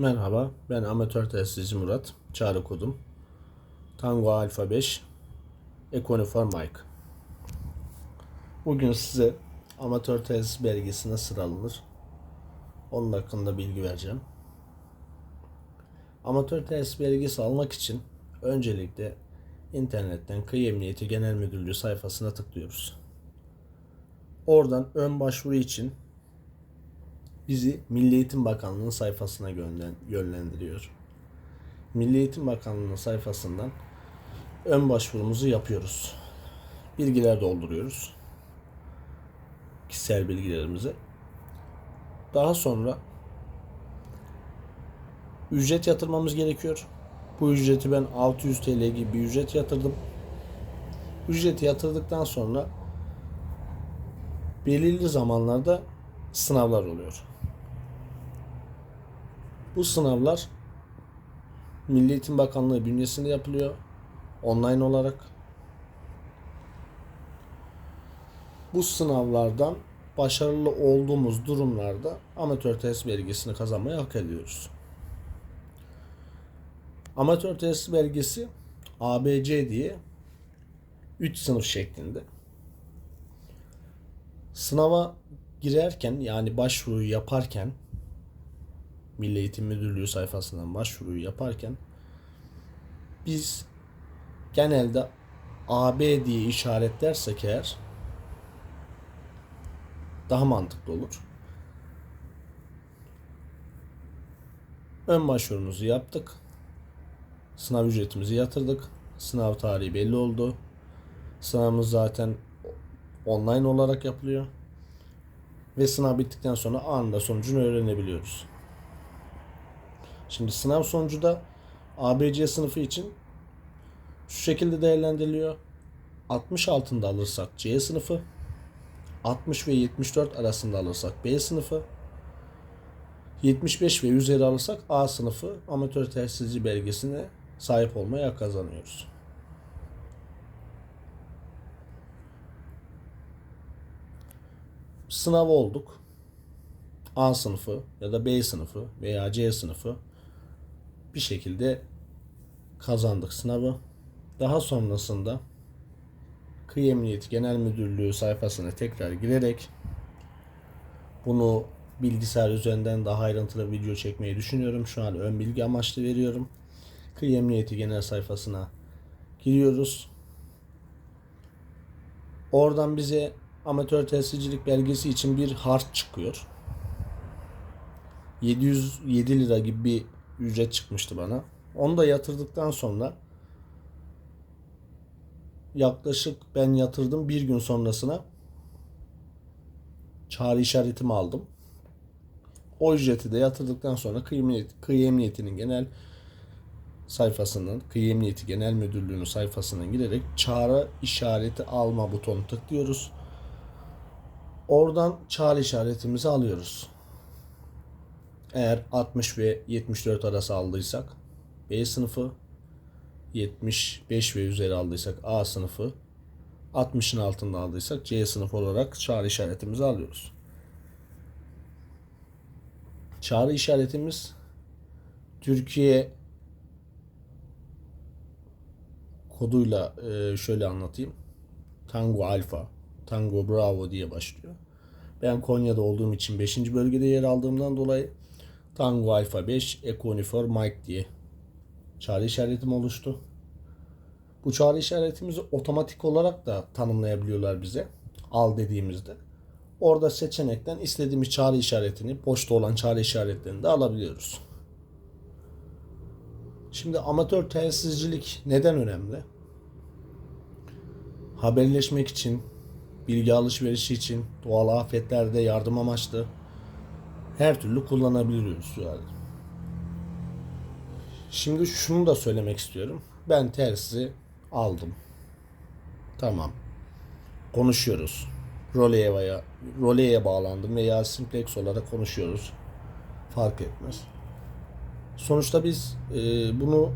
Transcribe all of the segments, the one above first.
Merhaba, ben amatör tesisçi Murat. Çağrı kodum. Tango Alfa 5 Econifor Mike. Bugün size amatör tesis belgesi nasıl alınır? Onun hakkında bilgi vereceğim. Amatör tesis belgesi almak için öncelikle internetten Kıyı Emniyeti Genel Müdürlüğü sayfasına tıklıyoruz. Oradan ön başvuru için bizi Milli Eğitim Bakanlığı'nın sayfasına yönlendiriyor. Milli Eğitim Bakanlığı'nın sayfasından ön başvurumuzu yapıyoruz. Bilgiler dolduruyoruz. Kişisel bilgilerimizi. Daha sonra ücret yatırmamız gerekiyor. Bu ücreti ben 600 TL gibi bir ücret yatırdım. Ücreti yatırdıktan sonra belirli zamanlarda sınavlar oluyor. Bu sınavlar Milli Eğitim Bakanlığı bünyesinde yapılıyor. Online olarak. Bu sınavlardan başarılı olduğumuz durumlarda amatör test belgesini kazanmayı hak ediyoruz. Amatör test belgesi ABC diye 3 sınıf şeklinde. Sınava girerken yani başvuruyu yaparken Milli Eğitim Müdürlüğü sayfasından başvuruyu yaparken biz genelde AB diye işaretlersek eğer daha mantıklı olur. Ön başvurumuzu yaptık. Sınav ücretimizi yatırdık. Sınav tarihi belli oldu. Sınavımız zaten online olarak yapılıyor. Ve sınav bittikten sonra anında sonucunu öğrenebiliyoruz. Şimdi sınav sonucu da ABC sınıfı için şu şekilde değerlendiriliyor. 60 altında alırsak C sınıfı, 60 ve 74 arasında alırsak B sınıfı, 75 ve üzeri alırsak A sınıfı amatör tesisci belgesine sahip olmaya kazanıyoruz. Sınav olduk. A sınıfı ya da B sınıfı veya C sınıfı bir şekilde kazandık sınavı. Daha sonrasında Kıyı Emniyeti Genel Müdürlüğü sayfasına tekrar girerek bunu bilgisayar üzerinden daha ayrıntılı video çekmeyi düşünüyorum. Şu an ön bilgi amaçlı veriyorum. Kıyı Emniyeti Genel sayfasına giriyoruz. Oradan bize amatör tesiscilik belgesi için bir harç çıkıyor. 707 lira gibi bir ücret çıkmıştı bana. Onu da yatırdıktan sonra yaklaşık ben yatırdım bir gün sonrasına çağrı işaretimi aldım. O ücreti de yatırdıktan sonra kıyı, emniyeti, kıyı emniyetinin genel sayfasının, kıyı emniyeti genel müdürlüğünün sayfasına girerek çağrı işareti alma butonu tıklıyoruz. Oradan çağrı işaretimizi alıyoruz. Eğer 60 ve 74 arası aldıysak B sınıfı, 75 ve üzeri aldıysak A sınıfı, 60'ın altında aldıysak C sınıfı olarak çağrı işaretimizi alıyoruz. Çağrı işaretimiz Türkiye koduyla e, şöyle anlatayım. Tango Alfa, Tango Bravo diye başlıyor. Ben Konya'da olduğum için 5. bölgede yer aldığımdan dolayı Tango Alfa 5 Econifor Mike diye çağrı işaretim oluştu. Bu çağrı işaretimizi otomatik olarak da tanımlayabiliyorlar bize. Al dediğimizde. Orada seçenekten istediğimiz çağrı işaretini, poşta olan çağrı işaretlerini de alabiliyoruz. Şimdi amatör tesiscilik neden önemli? Haberleşmek için, bilgi alışverişi için, doğal afetlerde yardım amaçlı her türlü kullanabiliyoruz yani. Şimdi şunu da söylemek istiyorum. Ben tersi aldım. Tamam. Konuşuyoruz. Roleye veya roleye bağlandım veya simplex olarak konuşuyoruz. Fark etmez. Sonuçta biz e, bunu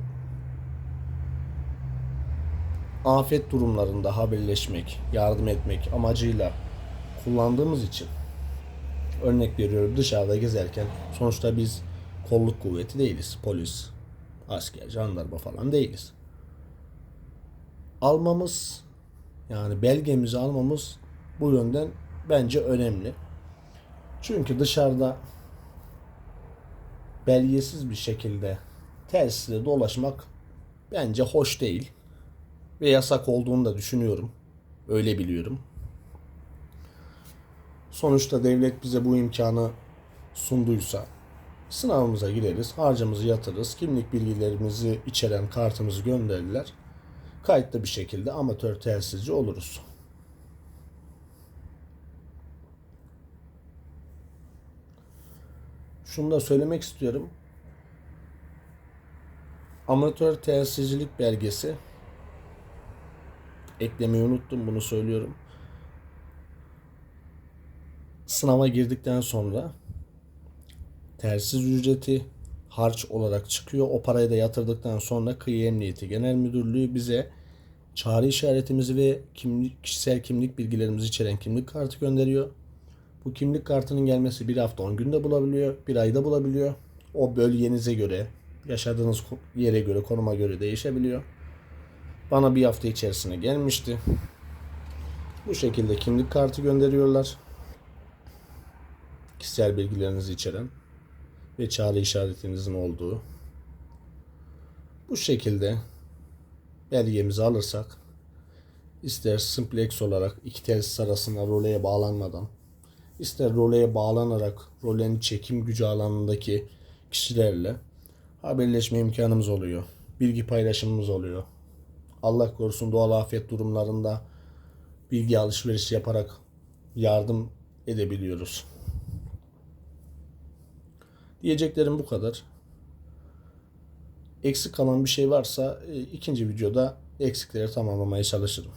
afet durumlarında haberleşmek, yardım etmek amacıyla kullandığımız için örnek veriyorum dışarıda gezerken sonuçta biz kolluk kuvveti değiliz. Polis, asker, jandarma falan değiliz. Almamız yani belgemizi almamız bu yönden bence önemli. Çünkü dışarıda belgesiz bir şekilde telsizle dolaşmak bence hoş değil. Ve yasak olduğunu da düşünüyorum. Öyle biliyorum. Sonuçta devlet bize bu imkanı sunduysa sınavımıza gireriz, harcımızı yatırırız, kimlik bilgilerimizi içeren kartımızı gönderirler. Kayıtlı bir şekilde amatör telsizci oluruz. Şunu da söylemek istiyorum. Amatör telsizcilik belgesi eklemeyi unuttum bunu söylüyorum. Sınava girdikten sonra telsiz ücreti harç olarak çıkıyor. O parayı da yatırdıktan sonra Kıyı Emniyeti Genel Müdürlüğü bize çağrı işaretimizi ve kimlik, kişisel kimlik bilgilerimizi içeren kimlik kartı gönderiyor. Bu kimlik kartının gelmesi bir hafta 10 günde bulabiliyor, bir ayda bulabiliyor. O bölgenize göre, yaşadığınız yere göre, konuma göre değişebiliyor. Bana bir hafta içerisinde gelmişti. Bu şekilde kimlik kartı gönderiyorlar. Kişisel bilgilerinizi içeren ve çağrı işaretinizin olduğu. Bu şekilde belgemizi alırsak ister simplex olarak iki telsiz arasında roleye bağlanmadan ister roleye bağlanarak rolenin çekim gücü alanındaki kişilerle haberleşme imkanımız oluyor. Bilgi paylaşımımız oluyor. Allah korusun doğal afet durumlarında bilgi alışverişi yaparak yardım edebiliyoruz. Diyeceklerim bu kadar. Eksik kalan bir şey varsa e, ikinci videoda eksikleri tamamlamaya çalışırım.